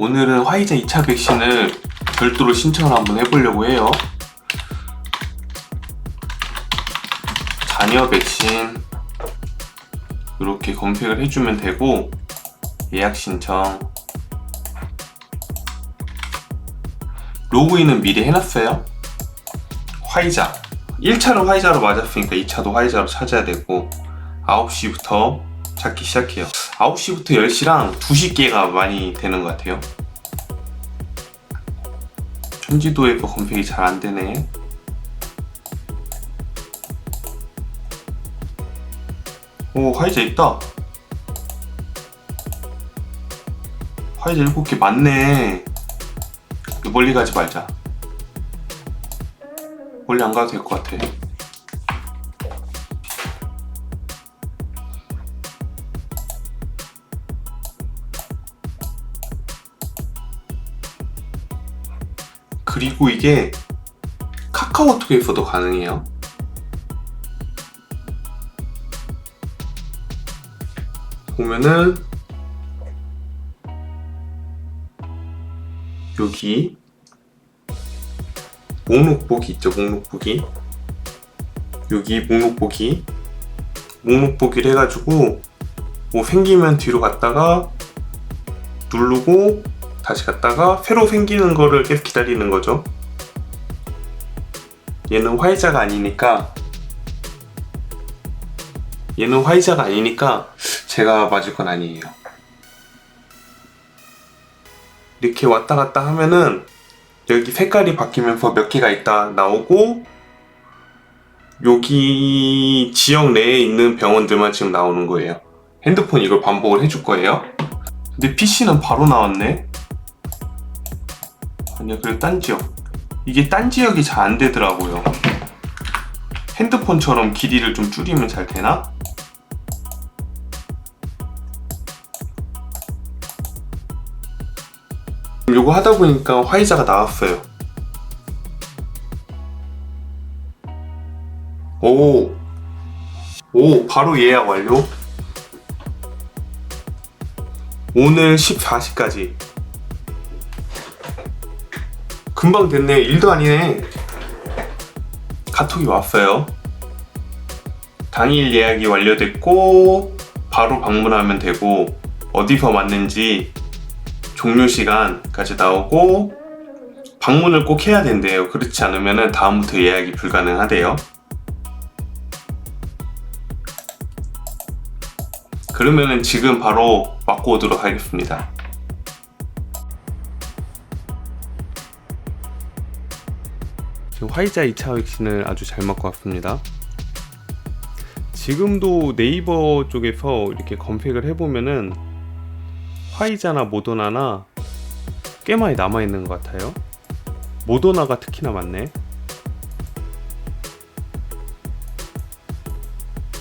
오늘은 화이자 2차 백신을 별도로 신청을 한번 해보려고 해요. 자녀 백신 이렇게 검색을 해주면 되고 예약 신청 로그인은 미리 해놨어요. 화이자 1차로 화이자로 맞았으니까 2차도 화이자로 찾아야 되고 9시부터 찾기 시작해요. 9시부터 10시랑 2시께가 많이 되는 것 같아요. 현지도에서 검색이 잘 안 되네. 오, 화이자 있다. 화이자 7개 많네. 멀리 가지 말자. 멀리 안 가도 될 것 같아. 그리고 이게 카카오톡에서도 가능해요. 보면은 여기 목록 보기 있죠 목록 보기 여기 목록 보기 목록 보기를 해가지고 뭐 생기면 뒤로 갔다가 누르고 다시 갔다가 새로 생기는 거를 계속 기다리는 거죠 얘는 화이자가 아니니까 얘는 화이자가 아니니까 제가 맞을 건 아니에요 이렇게 왔다 갔다 하면은 여기 색깔이 바뀌면서 몇 개가 있다 나오고 여기 지역 내에 있는 병원들만 지금 나오는 거예요. 핸드폰 이걸 반복을 해줄 거예요. 근데 PC는 바로 나왔네. 아니야, 그래 딴 지역. 이게 딴 지역이 잘 안 되더라고요. 핸드폰처럼 길이를 좀 줄이면 잘 되나? 요거 하다 보니까 화이자가 나왔어요. 오, 오, 바로 예약 완료. 오늘 14시까지. 금방 됐네. 일도 아니네. 카톡이 왔어요. 당일 예약이 완료됐고, 바로 방문하면 되고, 어디서 맞는지 종료 시간까지 나오고 방문을 꼭 해야 된대요. 그렇지 않으면 다음부터 예약이 불가능하대요. 그러면은 지금 바로 맞고 오도록 하겠습니다. 화이자 2차 백신을 아주 잘 맞고 왔습니다. 지금도 네이버 쪽에서 이렇게 검색을 해보면은 화이자나 모더나나 꽤 많이 남아있는 것 같아요. 모더나가 특히나 많네.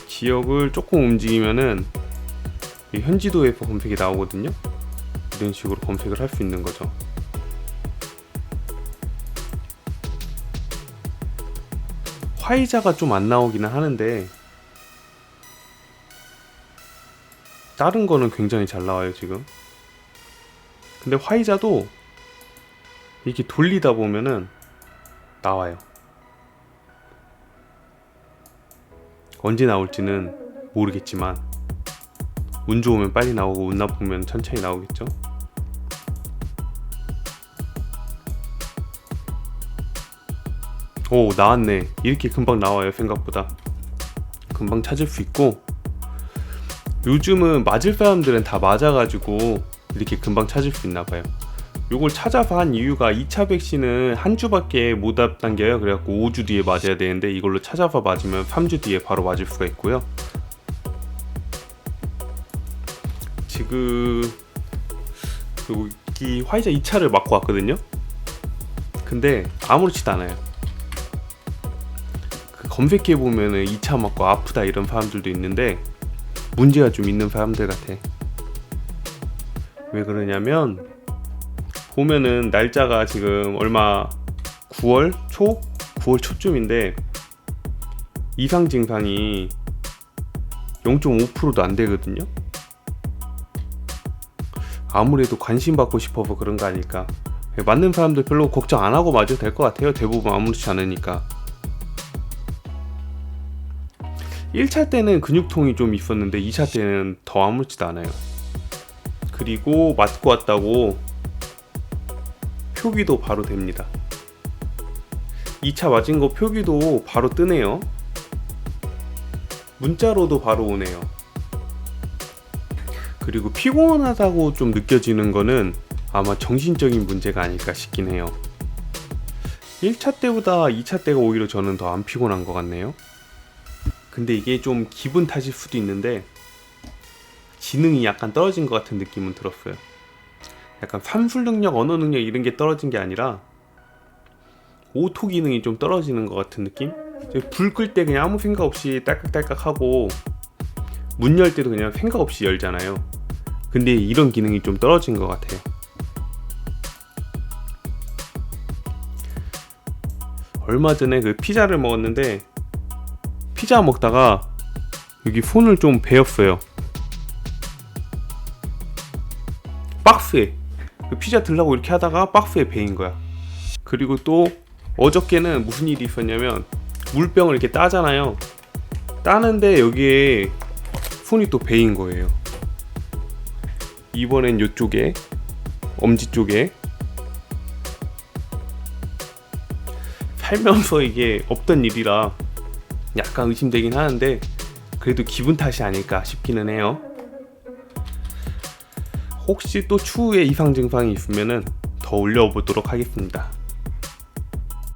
지역을 조금 움직이면은 이 현지도에서 검색이 나오거든요. 이런 식으로 검색을 할 수 있는 거죠. 화이자가 좀 안 나오기는 하는데 다른 거는 굉장히 잘 나와요 지금. 근데 화이자도 이렇게 돌리다 보면은 나와요. 언제 나올지는 모르겠지만 운 좋으면 빨리 나오고 운 나쁘면 천천히 나오겠죠. 오 나왔네. 이렇게 금방 나와요 생각보다. 금방 찾을 수 있고 요즘은 맞을 사람들은 다 맞아가지고 이렇게 금방 찾을 수 있나 봐요. 요걸 찾아서 한 이유가 2차 백신은 한 주밖에 못 앞당겨요. 그래갖고 5주 뒤에 맞아야 되는데 이걸로 찾아서 맞으면 3주 뒤에 바로 맞을 수가 있고요. 지금 여기 화이자 2차를 맞고 왔거든요. 근데 아무렇지도 않아요. 그 검색해 보면은 2차 맞고 아프다 이런 사람들도 있는데 문제가 좀 있는 사람들 같아. 왜 그러냐면 보면은 날짜가 지금 얼마 9월 초 9월 초쯤인데 이상 증상이 0.5%도 안 되거든요. 아무래도 관심 받고 싶어서 그런 거 아닐까. 맞는 사람들 별로 걱정 안 하고 맞아도 될 것 같아요. 대부분 아무렇지 않으니까. 1차 때는 근육통이 좀 있었는데 2차 때는 더 아무렇지도 않아요. 그리고 맞고 왔다고 표기도 바로 됩니다. 2차 맞은 거 표기도 바로 뜨네요. 문자로도 바로 오네요. 그리고 피곤하다고 좀 느껴지는 거는 아마 정신적인 문제가 아닐까 싶긴 해요. 1차 때보다 2차 때가 오히려 저는 더 안 피곤한 것 같네요. 근데 이게 좀 기분 탓일 수도 있는데 지능이 약간 떨어진 것 같은 느낌은 들었어요. 약간 산술 능력, 언어 능력 이런 게 떨어진 게 아니라 오토 기능이 좀 떨어지는 것 같은 느낌? 불 끌 때 그냥 아무 생각 없이 딸깍딸깍 하고 문 열 때도 그냥 생각 없이 열잖아요. 근데 이런 기능이 좀 떨어진 것 같아요. 얼마 전에 그 피자를 먹었는데 피자 먹다가 여기 손을 좀 베었어요. 박스에 그 피자 들라고 이렇게 하다가 박스에 베인 거야. 그리고 또 어저께는 무슨 일이 있었냐면 물병을 이렇게 따잖아요. 따는데 여기에 손이 또 베인 거예요. 이번엔 이쪽에 엄지 쪽에 살면서 이게 없던 일이라 약간 의심되긴 하는데 그래도 기분 탓이 아닐까 싶기는 해요. 혹시 또 추후에 이상 증상이 있으면은 더 올려보도록 하겠습니다.